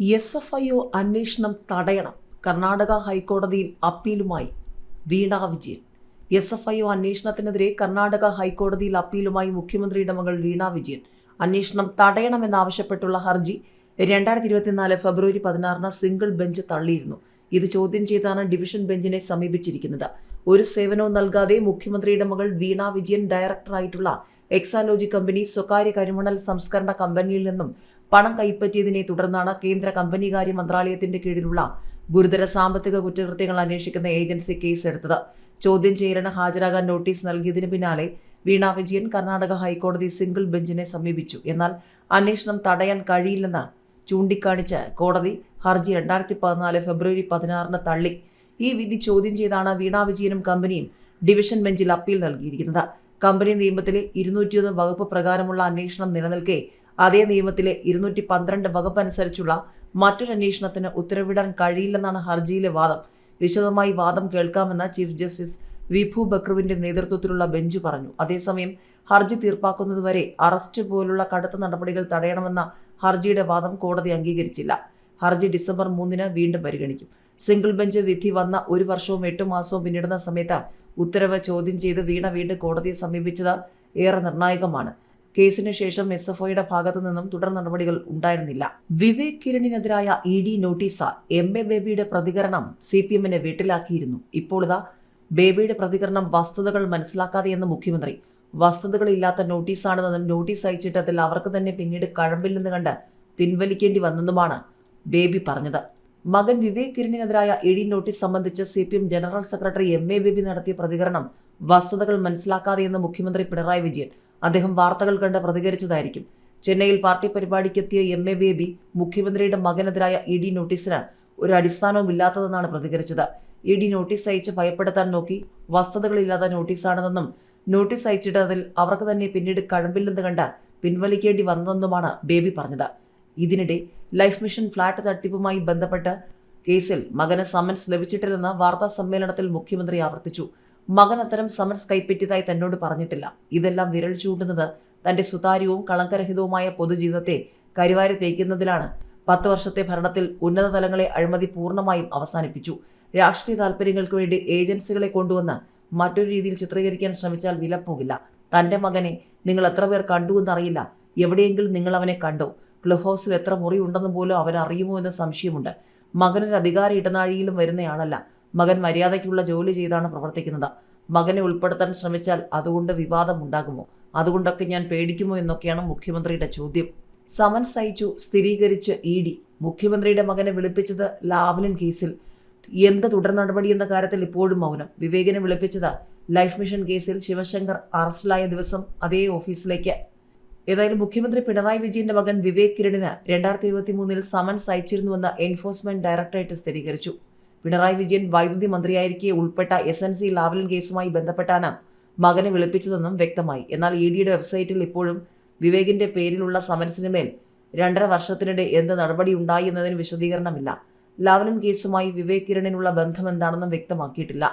S F I O അന്വേഷണം തടയണം. കർണാടക ഹൈക്കോടതിയിൽ അപ്പീലുമായി Veena Vijayan. S F I O അന്വേഷണത്തിനെതിരെ Karnataka ഹൈക്കോടതിയിൽ അപ്പീലുമായി മുഖ്യമന്ത്രിയുടെ മകൾ വീണ വിജയൻ. അന്വേഷണം തടയണമെന്നാവശ്യപ്പെട്ടുള്ള ഹർജി രണ്ടായിരത്തി ഇരുപത്തിനാല് ഫെബ്രുവരി പതിനാറിന് സിംഗിൾ ബെഞ്ച് തള്ളിയിരുന്നു. ഇത് ചോദ്യം ചെയ്താണ് ഡിവിഷൻ ബെഞ്ചിനെ സമീപിച്ചിരിക്കുന്നത്. ഒരു സേവനവും നൽകാതെ മുഖ്യമന്ത്രിയുടെ മകൾ വീണ വിജയൻ ഡയറക്ടറായിട്ടുള്ള എക്സാലോജി കമ്പനി സ്വകാര്യ കരിമണൽ സംസ്കരണ കമ്പനിയിൽ നിന്നും പണം കൈപ്പറ്റിയതിനെ തുടർന്നാണ് കേന്ദ്ര കമ്പനികാര്യ മന്ത്രാലയത്തിന്റെ കീഴിലുള്ള ഗുരുതര സാമ്പത്തിക കുറ്റകൃത്യങ്ങൾ അന്വേഷിക്കുന്ന ഏജൻസി കേസ് എടുത്തത്. ചോദ്യം ചെയ്യലിന് ഹാജരാകാൻ നോട്ടീസ് നൽകിയതിന് പിന്നാലെ വീണ വിജയൻ കർണാടക ഹൈക്കോടതി സിംഗിൾ ബെഞ്ചിനെ സമീപിച്ചു. എന്നാൽ അന്വേഷണം തടയാൻ കഴിയില്ലെന്ന് ചൂണ്ടിക്കാണിച്ച് കോടതി ഹർജി രണ്ടായിരത്തി പതിനാല് ഫെബ്രുവരി പതിനാറിന് തള്ളി. ഈ വിധി ചോദ്യം ചെയ്താണ് വീണ വിജയനും കമ്പനിയും ഡിവിഷൻ ബെഞ്ചിൽ അപ്പീൽ നൽകിയിരിക്കുന്നത്. കമ്പനി നിയമത്തിലെ ഇരുന്നൂറ്റിയൊന്ന് വകുപ്പ് പ്രകാരമുള്ള അന്വേഷണം നിലനിൽക്കെ അതേ നിയമത്തിലെ ഇരുന്നൂറ്റി പന്ത്രണ്ട് വകുപ്പ് അനുസരിച്ചുള്ള മറ്റൊരു അന്വേഷണത്തിന് ഉത്തരവിടാൻ കഴിയില്ലെന്നാണ് ഹർജിയിലെ വാദം. വിശദമായി വാദം കേൾക്കാമെന്ന് ചീഫ് ജസ്റ്റിസ് വിഭു ബക്രുവിന്റെ നേതൃത്വത്തിലുള്ള ബെഞ്ച് പറഞ്ഞു. അതേസമയം ഹർജി തീർപ്പാക്കുന്നതുവരെ അറസ്റ്റ് പോലുള്ള കടുത്ത നടപടികൾ തടയണമെന്ന ഹർജിയുടെ വാദം കോടതി അംഗീകരിച്ചില്ല. ഹർജി ഡിസംബർ മൂന്നിന് വീണ്ടും പരിഗണിക്കും. സിംഗിൾ ബെഞ്ച് വിധി വന്ന ഒരു വർഷവും എട്ട് മാസവും പിന്നിടുന്ന സമയത്ത് ഉത്തരവ് ചോദ്യം ചെയ്ത് വീണ വീണ്ടും കോടതിയെ സമീപിച്ചത് ഏറെ നിർണായകമാണ്. കേസിന് ശേഷം എസ് എഫ് ഐയുടെ ഭാഗത്തു നിന്നും തുടർ നടപടികൾ ഉണ്ടായിരുന്നില്ല. Vivek കിരണിനെതിരായ E D notice M A ബേബിയുടെ പ്രതികരണം സി പി എമ്മിനെ വീട്ടിലാക്കിയിരുന്നു. ഇപ്പോൾ ബേബിയുടെ പ്രതികരണം വസ്തുതകൾ മനസ്സിലാക്കാതെയെന്ന് മുഖ്യമന്ത്രി. വസ്തുതകളില്ലാത്ത നോട്ടീസാണെന്നും നോട്ടീസ് അയച്ചിട്ട് അതിൽ അവർക്ക് തന്നെ പിന്നീട് കഴമ്പിൽ നിന്ന് കണ്ട് പിൻവലിക്കേണ്ടി വന്നെന്നുമാണ് ബേബി പറഞ്ഞത്. മകൻ വിവേക് കിരണിനെതിരായ ഇ ഡി നോട്ടീസ് സംബന്ധിച്ച് C P M general secretary M A Baby നടത്തിയ പ്രതികരണം വസ്തുതകൾ മനസ്സിലാക്കാതെയെന്ന് മുഖ്യമന്ത്രി പിണറായി വിജയൻ അദ്ദേഹം വാർത്തകൾ കണ്ട് പ്രതികരിച്ചതായിരിക്കും. ചെന്നൈയിൽ പാർട്ടി പരിപാടിക്കെത്തിയ എം എ ബേബി മുഖ്യമന്ത്രിയുടെ മകനെതിരായ ഇ ഡി നോട്ടീസിന് ഒരു അടിസ്ഥാനവും ഇല്ലാത്തതെന്നാണ് പ്രതികരിച്ചത്. ഇ ഡി നോട്ടീസ് അയച്ച് ഭയപ്പെടുത്താൻ നോക്കി വസ്തുതകളില്ലാത്ത നോട്ടീസാണെന്നും നോട്ടീസ് അയച്ചിട്ട് അതിൽ അവർക്ക് തന്നെ പിന്നീട് കഴമ്പില്ലെന്ന് കണ്ട് പിൻവലിക്കേണ്ടി വന്നതെന്നുമാണ് ബേബി പറഞ്ഞത്. ഇതിനിടെ ലൈഫ് മിഷൻ ഫ്ളാറ്റ് തട്ടിപ്പുമായി ബന്ധപ്പെട്ട് കേസിൽ മകന് സമൻസ് ലഭിച്ചിട്ടില്ലെന്ന് വാർത്താ സമ്മേളനത്തിൽ മുഖ്യമന്ത്രി ആവർത്തിച്ചു. മകൻ അത്തരം സമൻസ് കൈപ്പറ്റിയതായി തന്നോട് പറഞ്ഞിട്ടില്ല. ഇതെല്ലാം വിരൽ ചൂണ്ടുന്നത് തന്റെ സുതാര്യവും കളങ്കരഹിതവുമായ പൊതുജീവിതത്തെ കരിവാരി തേക്കുന്നതിലാണ്. പത്ത് വർഷത്തെ ഭരണത്തിൽ ഉന്നത തലങ്ങളെ അഴിമതി പൂർണമായും അവസാനിപ്പിച്ചു. രാഷ്ട്രീയ താല്പര്യങ്ങൾക്ക് വേണ്ടി ഏജൻസികളെ കൊണ്ടുവന്ന് മറ്റൊരു രീതിയിൽ ചിത്രീകരിക്കാൻ ശ്രമിച്ചാൽ വിലപ്പോകില്ല തന്റെ മകനെ നിങ്ങൾ എത്ര പേർ കണ്ടു എന്നറിയില്ല. എവിടെയെങ്കിലും നിങ്ങൾ അവനെ കണ്ടോ? ക്ലബ് ഹൗസിൽ എത്ര മുറി ഉണ്ടെന്ന് പോലും അവൻ അറിയുമോ എന്ന് സംശയമുണ്ട്. മകനൊരു അധികാര ഇടനാഴിയിലും വരുന്നയാളല്ല. മകൻ മര്യാദയ്ക്കുള്ള ജോലി ചെയ്താണ് പ്രവർത്തിക്കുന്നത്. മകനെ ഉൾപ്പെടുത്താൻ ശ്രമിച്ചാൽ അതുകൊണ്ട് വിവാദം ഉണ്ടാകുമോ അതുകൊണ്ടൊക്കെ ഞാൻ പേടിക്കുമോ എന്നൊക്കെയാണ് മുഖ്യമന്ത്രിയുടെ ചോദ്യം. സമൻസ് അയച്ചു സ്ഥിരീകരിച്ച് ഇ ഡി. മുഖ്യമന്ത്രിയുടെ മകനെ വിളിപ്പിച്ചത് ലാവ്ലിൻ കേസിൽ. എന്ത് തുടർ നടപടി എന്ന കാര്യത്തിൽ ഇപ്പോഴും മൗനം. വിവേകനെ വിളിപ്പിച്ചത് ലൈഫ് മിഷൻ കേസിൽ ശിവശങ്കർ അറസ്റ്റിലായ ദിവസം അതേ ഓഫീസിലേക്ക്. ഏതായാലും മുഖ്യമന്ത്രി പിണറായി വിജയന്റെ മകൻ വിവേക് കിരണിന് രണ്ടായിരത്തി ഇരുപത്തി മൂന്നിൽ സമൻസ് അയച്ചിരുന്നുവെന്ന് എൻഫോഴ്സ്മെന്റ് ഡയറക്ടറേറ്റ് സ്ഥിരീകരിച്ചു. പിണറായി വിജയൻ വൈദ്യുതി മന്ത്രിയായിരിക്കെ ഉൾപ്പെട്ട എസ് എൻ സി ലാവലിൻ കേസുമായി ബന്ധപ്പെട്ടാണ് മകനെ വിളിപ്പിച്ചതെന്നും വ്യക്തമായി. എന്നാൽ ഇ ഡിയുടെ വെബ്സൈറ്റിൽ ഇപ്പോഴും വിവേകിന്റെ പേരിലുള്ള സമൻസിന് മേൽ രണ്ടര വർഷത്തിനിടെ എന്ത് നടപടി ഉണ്ടായി എന്നതിന് വിശദീകരണമില്ല. ലാവലിൻ കേസുമായി വിവേക് കിരണിനുള്ള ബന്ധം എന്താണെന്നും വ്യക്തമാക്കിയിട്ടില്ല.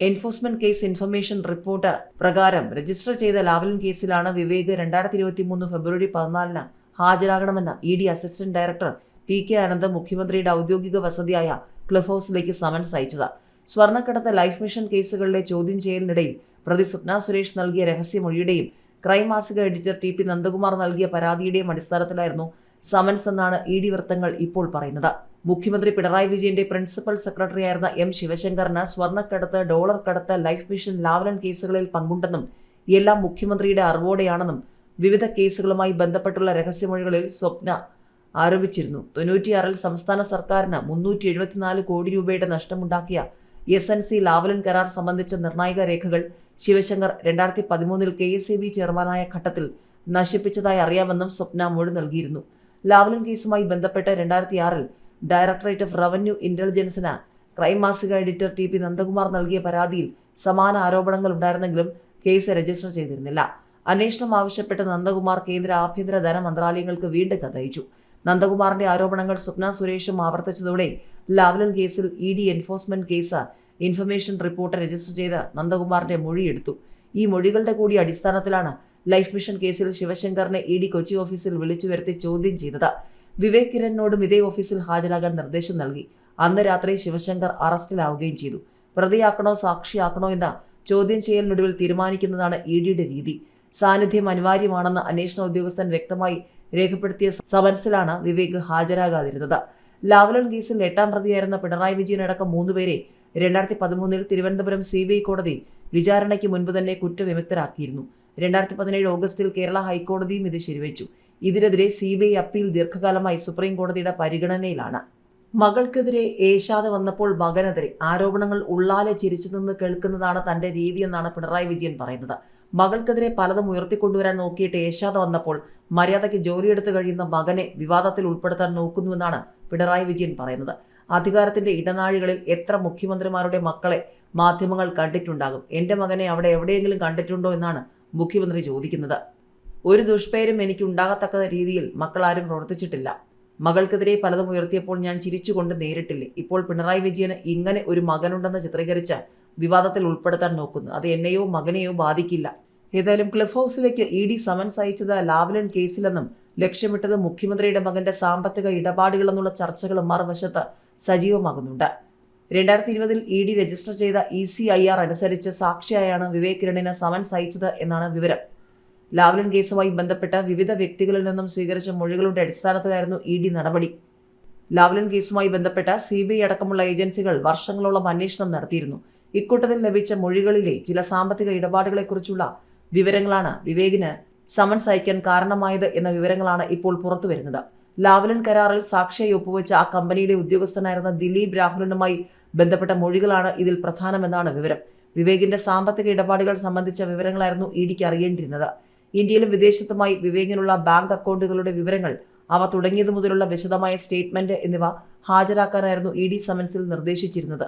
എൻഫോഴ്സ്മെന്റ് കേസ് ഇൻഫർമേഷൻ റിപ്പോർട്ട് പ്രകാരം രജിസ്റ്റർ ചെയ്ത ലാവലിൻ കേസിലാണ് വിവേക് രണ്ടായിരത്തി ഇരുപത്തി മൂന്ന് ഫെബ്രുവരി പതിനാലിന് ഹാജരാകണമെന്ന് E D assistant director P K Anand മുഖ്യമന്ത്രിയുടെ ഔദ്യോഗിക വസതിയായ ക്ലിഫ് ഹൗസിലേക്ക് സമൻസ് അയച്ചത്. സ്വർണക്കടത്ത് ലൈഫ് മിഷൻ കേസുകളിലെ ചോദ്യം ചെയ്യലിനിടയിൽ പ്രതി സ്വപ്ന സുരേഷ് നൽകിയ രഹസ്യമൊഴിയുടെയും ക്രൈം മാസിക എഡിറ്റർ ടി പി നന്ദകുമാർ നൽകിയ പരാതിയുടെയും അടിസ്ഥാനത്തിലായിരുന്നു സമൻസ് എന്നാണ് ഇ ഡി വൃത്തങ്ങൾ ഇപ്പോൾ പറയുന്നത്. മുഖ്യമന്ത്രി പിണറായി വിജയന്റെ പ്രിൻസിപ്പൽ സെക്രട്ടറിയായിരുന്ന എം ശിവശങ്കറിന് സ്വർണക്കടത്ത് ഡോളർ കടത്ത് ലൈഫ് മിഷൻ ലാവലൻ കേസുകളിൽ പങ്കുണ്ടെന്നും എല്ലാം മുഖ്യമന്ത്രിയുടെ അറിവോടെയാണെന്നും വിവിധ കേസുകളുമായി ബന്ധപ്പെട്ടുള്ള രഹസ്യമൊഴികളിൽ സ്വപ്ന ആരോപിച്ചിരുന്നു. തൊണ്ണൂറ്റിയാറിൽ സംസ്ഥാന സർക്കാരിന് മുന്നൂറ്റി എഴുപത്തിനാല് കോടി രൂപയുടെ നഷ്ടമുണ്ടാക്കിയ എസ് എൻ സി ലാവലൻ കരാർ സംബന്ധിച്ച നിർണായക രേഖകൾ ശിവശങ്കർ രണ്ടായിരത്തി പതിമൂന്നിൽ കെ എസ് എ ബി ചെയർമാനായ ഘട്ടത്തിൽ നശിപ്പിച്ചതായി അറിയാമെന്നും സ്വപ്ന മൊഴി നൽകിയിരുന്നു. ലാവലൻ കേസുമായി ബന്ധപ്പെട്ട് രണ്ടായിരത്തി ആറിൽ ഡയറക്ടറേറ്റ് ഓഫ് റവന്യൂ ഇന്റലിജൻസിന് ക്രൈം മാസിക എഡിറ്റർ ടി പി നന്ദകുമാർ നൽകിയ പരാതിയിൽ സമാന ആരോപണങ്ങൾ ഉണ്ടായിരുന്നെങ്കിലും കേസ് രജിസ്റ്റർ ചെയ്തിരുന്നില്ല. അന്വേഷണം ആവശ്യപ്പെട്ട് നന്ദകുമാർ കേന്ദ്ര ആഭ്യന്തര ധനമന്ത്രാലയങ്ങൾക്ക് വീണ്ടും കത്തയച്ചു. നന്ദകുമാറിന്റെ ആരോപണങ്ങൾ സ്വപ്ന സുരേഷും ആവർത്തിച്ചതോടെ ലാവ്ലിൻ കേസിൽ E D enforcement case information report register ചെയ്ത് നന്ദകുമാറിന്റെ മൊഴിയെടുത്തു ഈ മൊഴികളുടെ കൂടി അടിസ്ഥാനത്തിലാണ് ലൈഫ് മിഷൻ കേസിൽ ശിവശങ്കറിനെ ഇ ഡി കൊച്ചി ഓഫീസിൽ വിളിച്ചു വരുത്തി ചോദ്യം ചെയ്തത്. വിവേക് കിരണിനോടും ഇതേ ഓഫീസിൽ ഹാജരാകാൻ നിർദ്ദേശം നൽകി. അന്ന് രാത്രി ശിവശങ്കർ അറസ്റ്റിലാവുകയും ചെയ്തു. പ്രതിയാക്കണോ സാക്ഷിയാക്കണോ എന്ന ചോദ്യം ചെയ്യലിനൊടുവിൽ തീരുമാനിക്കുന്നതാണ് ഇ ഡിയുടെ രീതി. സാന്നിധ്യം അനിവാര്യമാണെന്ന് അന്വേഷണ ഉദ്യോഗസ്ഥൻ വ്യക്തമായി രേഖപ്പെടുത്തിയ സമൻസിലാണ് വിവേക് ഹാജരാകാതിരുന്നത്. ലാവ്ലൻ കേസിൽ എട്ടാം പ്രതിയായിരുന്ന പിണറായി വിജയൻ അടക്കം മൂന്നുപേരെ രണ്ടായിരത്തി പതിമൂന്നിൽ തിരുവനന്തപുരം സി ബി ഐ കോടതി വിചാരണയ്ക്ക് മുൻപ് തന്നെ കുറ്റവിമുക്തരാക്കിയിരുന്നു. രണ്ടായിരത്തി പതിനേഴ് ഓഗസ്റ്റിൽ കേരള ഹൈക്കോടതിയും ഇത് ശരിവച്ചു. ഇതിനെതിരെ സി ബി ഐ അപ്പീൽ ദീർഘകാലമായി സുപ്രീം കോടതിയുടെ പരിഗണനയിലാണ്. മകൾക്കെതിരെ ഏശാതെ വന്നപ്പോൾ മകനെതിരെ ആരോപണങ്ങൾ ഉള്ളാലെ ചിരിച്ചു നിന്ന് കേൾക്കുന്നതാണ് തന്റെ രീതിയെന്നാണ് പിണറായി വിജയൻ പറയുന്നത്. മകൾക്കെതിരെ പലതും ഉയർത്തിക്കൊണ്ടുവരാൻ നോക്കിയിട്ട് ഏഷാദ വന്നപ്പോൾ മര്യാദയ്ക്ക് ജോലിയെടുത്ത് കഴിയുന്ന മകനെ വിവാദത്തിൽ ഉൾപ്പെടുത്താൻ നോക്കുന്നുവെന്നാണ് പിണറായി വിജയൻ പറയുന്നത്. അധികാരത്തിന്റെ ഇടനാഴികളിൽ എത്ര മുഖ്യമന്ത്രിമാരുടെ മക്കളെ മാധ്യമങ്ങൾ കണ്ടിട്ടുണ്ടാകും? എന്റെ മകനെ അവിടെ എവിടെയെങ്കിലും കണ്ടിട്ടുണ്ടോ എന്നാണ് മുഖ്യമന്ത്രി ചോദിക്കുന്നത്. ഒരു ദുഷ്പേരും എനിക്ക് ഉണ്ടാകത്തക്ക രീതിയിൽ മക്കളാരും പ്രവർത്തിച്ചിട്ടില്ല. മകൾക്കെതിരെ പലതും ഉയർത്തിയപ്പോൾ ഞാൻ ചിരിച്ചുകൊണ്ട് നേരിട്ടില്ലേ? ഇപ്പോൾ പിണറായി വിജയന് ഇങ്ങനെ ഒരു മകനുണ്ടെന്ന് ചിത്രീകരിച്ച് വിവാദത്തിൽ ഉൾപ്പെടുത്താൻ നോക്കുന്നു. അത് എന്നെയോ മകനെയോ ബാധിക്കില്ല. ഏതായാലും ക്ലബ് ഹൗസിലേക്ക് ഇ ഡി സമൻസ് അയച്ചത് ലാവ്ലൻ കേസിലെന്നും ലക്ഷ്യമിട്ടത് മുഖ്യമന്ത്രിയുടെ മകന്റെ സാമ്പത്തിക ഇടപാടുകളെന്നുള്ള ചർച്ചകൾ മറുവശത്ത് സജീവമാകുന്നുണ്ട്. രണ്ടായിരത്തി ഇരുപതിൽ ഇ ഡി രജിസ്റ്റർ ചെയ്ത ഇ സി ഐ ആർ അനുസരിച്ച് സാക്ഷിയായാണ് വിവേക് കിരണിന് സമൻസ് അയച്ചത് എന്നാണ് വിവരം. ലാവ്ലിൻ കേസുമായി ബന്ധപ്പെട്ട വിവിധ വ്യക്തികളിൽ നിന്നും സ്വീകരിച്ച മൊഴികളുടെ അടിസ്ഥാനത്തിലായിരുന്നു ഇ ഡി നടപടി. ലാവ്ലിൻ കേസുമായി ബന്ധപ്പെട്ട സി ബി ഐ അടക്കമുള്ള ഏജൻസികൾ വർഷങ്ങളോളം അന്വേഷണം നടത്തിയിരുന്നു. ഇക്കൂട്ടത്തിൽ ലഭിച്ച മൊഴികളിലെ ചില സാമ്പത്തിക ഇടപാടുകളെക്കുറിച്ചുള്ള വിവരങ്ങളാണ് വിവേകിന് സമൻസ് അയക്കാൻ കാരണമായത് എന്ന വിവരങ്ങളാണ് ഇപ്പോൾ പുറത്തുവരുന്നത് ലാവ്ലിൻ കരാറിൽ സാക്ഷിയായി ഒപ്പുവെച്ച ആ കമ്പനിയിലെ ഉദ്യോഗസ്ഥനായിരുന്ന ദിലീപ് രാഹുലിനുമായി ബന്ധപ്പെട്ട മൊഴികളാണ് ഇതിൽ പ്രധാനമെന്നാണ് വിവരം. വിവേകിന്റെ സാമ്പത്തിക ഇടപാടുകൾ സംബന്ധിച്ച വിവരങ്ങളായിരുന്നു ഇ ഡിക്ക് അറിയേണ്ടിയിരുന്നത്. ഇന്ത്യയിലും വിദേശത്തുമായി വിവേകിനുള്ള ബാങ്ക് അക്കൗണ്ടുകളുടെ വിവരങ്ങൾ അവ തുടങ്ങിയതു മുതലുള്ള വിശദമായ സ്റ്റേറ്റ്മെന്റ് എന്നിവ ഹാജരാക്കാനായിരുന്നു ഇ ഡി സമൻസിൽ നിർദ്ദേശിച്ചിരുന്നത്.